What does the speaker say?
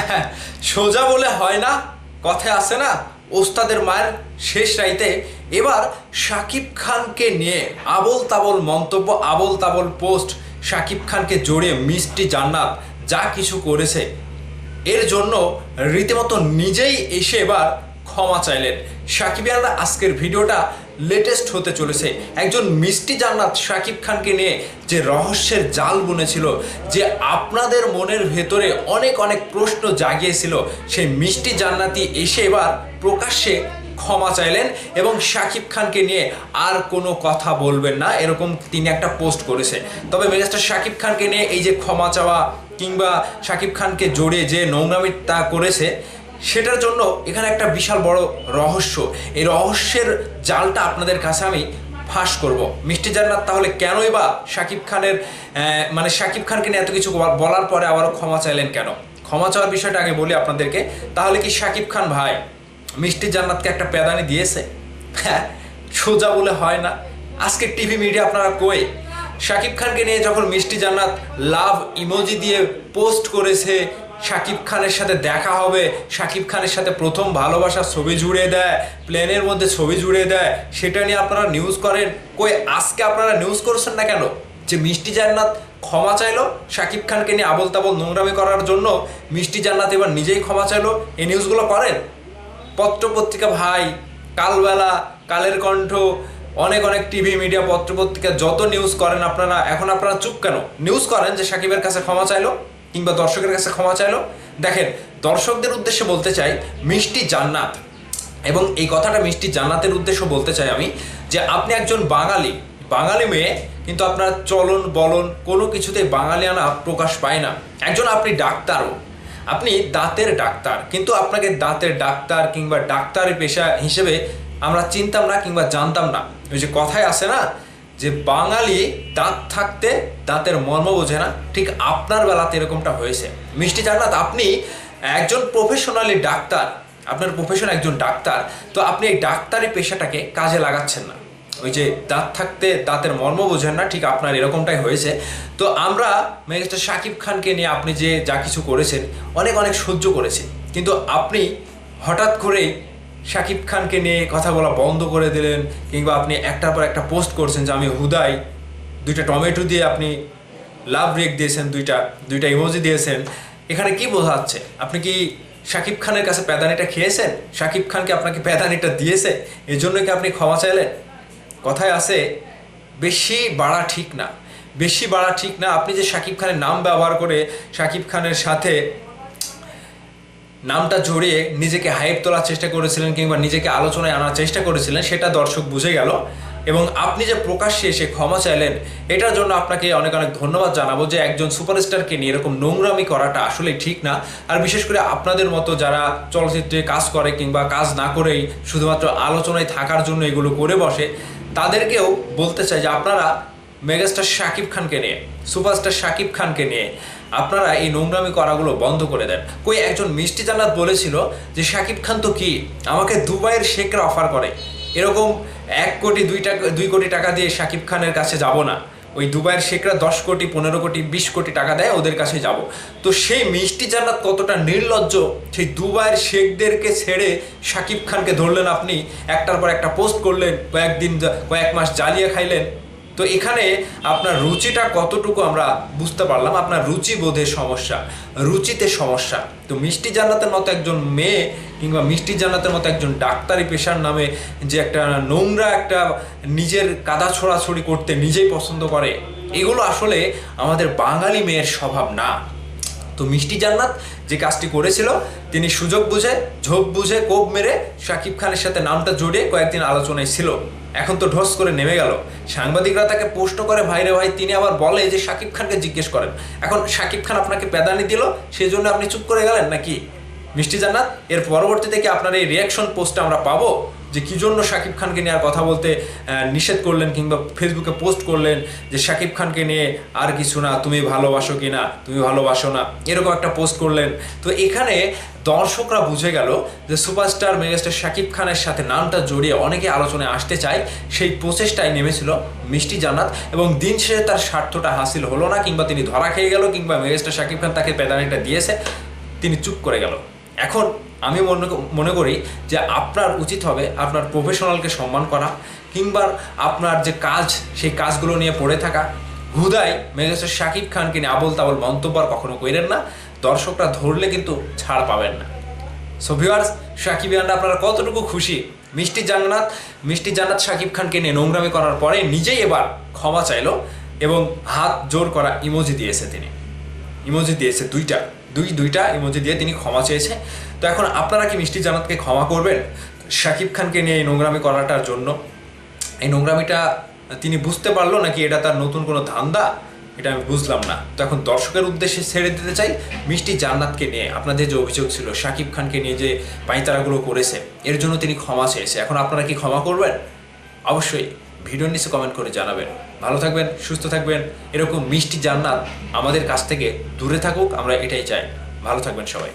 সোজা বলে হয় না কথায় আছে না? ওস্তাদের মায়ের শেষ রাইতে এবার শাকিব খানকে নিয়ে আবল তাবল মন্তব্য আবল তাবল পোস্ট শাকিব খানকে জড়িয়ে মিষ্টি জান্নাত যা কিছু করেছে, এর জন্য রীতিমতো নিজেই এসে এবার ক্ষমা চাইলেন। সাকিবিয়ানরা আজকের ভিডিওটা লেটেস্ট হতে চলেছে। একজন মিষ্টি জান্নাত শাকিব খানকে নিয়ে যে রহস্যের জাল বুনেছিল, যে আপনাদের মনের ভেতরে অনেক অনেক প্রশ্ন জাগিয়েছিল, সেই মিষ্টি জান্নাতি এসে এবার প্রকাশ্যে ক্ষমা চাইলেন এবং শাকিব খানকে নিয়ে আর কোনো কথা বলবেন না, এরকম তিনি একটা পোস্ট করেছে। তবে মেগাস্টার শাকিব খানকে নিয়ে এই যে ক্ষমা চাওয়া কিংবা শাকিব খানকে জোরে যে নোংরামি তা করেছে সেটার জন্য এখানে একটা বিশাল বড় রহস্য। এই রহস্যের জালটা আপনাদের কাছে আমি ফাঁস করব। মিষ্টি জান্নাত, তাহলে কেনই বা শাকিব খানের মানে শাকিব খানকে নিয়ে এত কিছু বল- বলার পরে আবারও ক্ষমা চাইলেন কেন? ক্ষমা চাওয়ার বিষয়টা আগে বলি আপনাদেরকে। তাহলে কি শাকিব খান ভাই মিষ্টি জান্নাতকে একটা প্যাদানি দিয়েছে? হ্যাঁ সোজা বলে হয় না। আজকে টিভি মিডিয়া আপনারা কই? শাকিব খানকে নিয়ে যখন মিষ্টি জান্নাত লাভ ইমোজি দিয়ে পোস্ট করেছে শাকিব খানের সাথে দেখা হবে। শাকিব খানের সাথে প্রথম ভালোবাসার ছবি জুড়ে দেয়, প্লেনের মধ্যে ছবি জুড়ে দেয়। সেটা নিয়ে আপনারা নিউজ করেন। কই, আজকে আপনারা নিউজ করছেন না কেন? যে মিষ্টি জান্নাত ক্ষমা চাইলো শাকিব খানকে নিয়ে আবল তাবল নোংরামি করার জন্য। মিষ্টি জান্নাত এবার নিজেই ক্ষমা চাইলো। এই নিউজগুলো করেন? পত্র পত্রিকা ভাই, কালবেলা, কালের কণ্ঠ, অনেক অনেক টিভি মিডিয়া পত্র পত্রিকা যত নিউজ করেন আপনারা, এখন আপনারা চুপ কেন? নিউজ করেন যে সাকিবের কাছে ক্ষমা চাইলো। কিংবা দর্শকের কাছে ক্ষমা চাইলো। দেখেন, দর্শকদের উদ্দেশ্যে বলতে চাই, মিষ্টি জান্নাত। এবং এই কথাটা মিষ্টি জান্নাতের উদ্দেশ্য বলতে চাই আমি, যে আপনি একজন বাঙালি বাঙালি মেয়ে, কিন্তু আপনার চলন, বলন কোনো কিছুতেই বাঙালিয়ানা প্রকাশ পায় না। একজন আপনি ডাক্তারও, আপনি দাঁতের ডাক্তার, কিন্তু আপনাকে দাঁতের ডাক্তার কিংবা ডাক্তারের পেশা হিসেবে আমরা চিনতাম না কিংবা জানতাম না। ওই যে কথায় আছে না যে বাঙালি দাঁত থাকতে দাঁতের মর্ম বোঝে না, ঠিক আপনার বেলাতে এরকমটা হয়েছে। মিষ্টি জান্নাত আপনি একজন প্রফেশনালি ডাক্তার, আপনার প্রফেশন একজন ডাক্তার, তো আপনি এই ডাক্তারি পেশাটাকে কাজে লাগাচ্ছেন না। ওই যে দাঁত থাকতে দাঁতের মর্ম বোঝেন না, ঠিক আপনার এরকমটাই হয়েছে। তো আমরা মেগাস্টার শাকিব খানকে নিয়ে আপনি যে যা কিছু করেছেন, অনেক অনেক সহ্য করেছেন কিন্তু আপনি হঠাৎ করেই শাকিব খানকে নিয়ে কথা বলা বন্ধ করে দিলেন, কিংবা আপনি একটার পর একটা পোস্ট করছেন যে আমি হুদাই, দুইটা টমেটো দিয়ে আপনি লাভ ব্রেক দিয়েছেন, দুইটা দুইটা ইমোজি দিয়েছেন। এখানে কি বোঝাচ্ছে আপনি কি শাকিব খানের কাছে প্যাদানিটা খেয়েছেন? শাকিব খানকে আপনাকে প্যাদানিটা দিয়েছে? এই জন্য কি আপনি ক্ষমা চাইলেন? কথায় আছে, বেশি বাড়া ঠিক না। বেশি বাড়া ঠিক না, আপনি যে শাকিব খানের নাম ব্যবহার করে শাকিব খানের সাথে নামটা জড়িয়ে নিজেকে হাইপ তোলার চেষ্টা করেছিলেন কিংবা নিজেকে আলোচনায় আনার চেষ্টা করেছিলেন, সেটা দর্শক বুঝে গেল। এবং আপনি যে প্রকাশ্যে এসে ক্ষমা চাইলেন, এটার জন্য আপনাকে অনেক অনেক ধন্যবাদ জানাব যে একজন সুপারস্টারকে নিয়ে এরকম নোংরামি করাটা আসলে ঠিক না। আর বিশেষ করে আপনাদের মতো যারা চলচ্চিত্রে কাজ করে কিংবা কাজ না করেই শুধুমাত্র আলোচনায় থাকার জন্য এগুলো করে বসে, তাদেরকেও বলতে চাই যে আপনারা মেগাস্টার শাকিব খানকে নিয়ে, সুপারস্টার শাকিব খানকে নিয়ে আপনারা এই নোংরামি করাগুলো বন্ধ করে দেন। কই, একজন মিষ্টি জান্নাত বলেছিল যে, শাকিব খান তো কি? আমাকে দুবাইয়ের শেখরা অফার করে। এরকম এক কোটি, দুই টাকা, দুই কোটি টাকা দিয়ে শাকিব খানের কাছে যাব না। ওই দুবাইয়ের শেখরা দশ কোটি, পনেরো কোটি, বিশ কোটি টাকা দেয়, ওদের কাছে যাব। তো সেই মিষ্টি জান্নাত কতটা নির্লজ্জ, সেই দুবাইয়ের শেখদেরকে ছেড়ে শাকিব খানকে ধরলেন আপনি, একটার পর একটা পোস্ট করলেন, কয়েকদিন কয়েক মাস জ্বালিয়ে খাইলেন। তো এখানে আপনার রুচিটা কতটুকু আমরা বুঝতে পারলাম? আপনার রুচি বোধের সমস্যা, রুচিতে সমস্যা। তো মিষ্টি জান্নাতের মতো একজন মেয়ে কিংবা মিষ্টি জান্নাতের মতো একজন ডাক্তারি পেশার নামে যে একটা নোংরা একটা নিজের কাদা ছোড়াছড়ি করতে নিজেই পছন্দ করে, এগুলো আসলে আমাদের বাঙালি মেয়ের স্বভাব না। তো মিষ্টি জান্নাত যে কাজটি করেছিল, তিনি সুযোগ বুঝে, ঝোপ বুঝে কোপ মেরে শাকিব খানের সাথে নামটা জড়িয়ে কয়েকদিন আলোচনায় ছিল। এখন তো ঢস করে নেমে গেল। সাংবাদিকরা তাকে প্রশ্ন করে, ভাই রে ভাই, তিনি আবার বলে যে শাকিব খানকে জিজ্ঞেস করেন। এখন শাকিব খান আপনাকে প্যাদানি দিল সেই জন্য আপনি চুপ করে গেলেন নাকি? মিষ্টি জান্নাত, এর পরবর্তীতে কি আপনার এই রিয়াকশন পোস্টটা আমরা পাবো? যে কি জন্য শাকিব খানকে নিয়ে আর কথা বলতে নিষেধ করলেন কিংবা ফেসবুকে পোস্ট করলেন যে শাকিব খানকে নিয়ে আর কিছু না, তুমি ভালোবাসো কি না, তুমি ভালোবাসো না, এরকম একটা পোস্ট করলেন। তো এখানে দর্শকরা বুঝে গেল যে সুপারস্টার, মেগাস্টার শাকিব খানের সাথে নামটা জড়িয়ে অনেকে আলোচনায় আসতে চায়। সেই প্রচেষ্টায় নেমেছিল মিষ্টি জান্নাত এবং দিন শেষে তার স্বার্থটা হাসিল হলো না কিংবা তিনি ধরা খেয়ে গেল কিংবা মেগাস্টার শাকিব খান তাকে প্যাদানিটা দিয়েছে, তিনি চুপ করে গেল। এখন আমি মনে মনে করি যে আপনার উচিত হবে আপনার প্রফেশনালকে সম্মান করা, কিংবা আপনার যে কাজ, সেই কাজগুলো নিয়ে পড়ে থাকা। হুদাই মেগাস্টার শাকিব খানকে নিয়ে আবল তাবল মন্তব্য আর কখনো করেন না, দর্শকরা ধরলে কিন্তু ছাড় পাবেন না। সো ভিউয়ার্স শাকিব ইয়ানরা আপনারা কতটুকু খুশি? মিষ্টি জান্নাত মিষ্টি জান্নাত শাকিব খানকে নিয়ে নোংরামি করার পরে নিজেই এবার ক্ষমা চাইলো এবং হাত জোর করা ইমোজি দিয়েছে তিনি। ইমোজি দিয়েছে দুইটা। দুই, দুইটা ইমোজি দিয়ে তিনি ক্ষমা চেয়েছে তো এখন আপনারা কি মিষ্টি জান্নাতকে ক্ষমা করবেন? শাকিব খানকে নিয়ে এই নোংরামি করাটার জন্য। এই নোংরামিটা তিনি বুঝতে পারল নাকি এটা তার নতুন কোনো ধান্দা? এটা আমি বুঝলাম না। তো এখন দর্শকের উদ্দেশ্যে ছেড়ে দিতে চাই মিষ্টি জান্নাতকে নিয়ে। আপনাদের যে অভিযোগ ছিল, শাকিব খানকে নিয়ে যে পাইতারাগুলো করেছে, এর জন্য তিনি ক্ষমা চেয়েছে। এখন আপনারা কি ক্ষমা করবেন? অবশ্যই। ভিডিওর নিচে কমেন্ট করে জানাবেন। ভালো থাকবেন, সুস্থ থাকবেন, এরকম মিষ্টি জান্নাত আমাদের কাছ থেকে দূরে থাকুক, আমরা এটাই চাই। ভালো থাকবেন সবাই।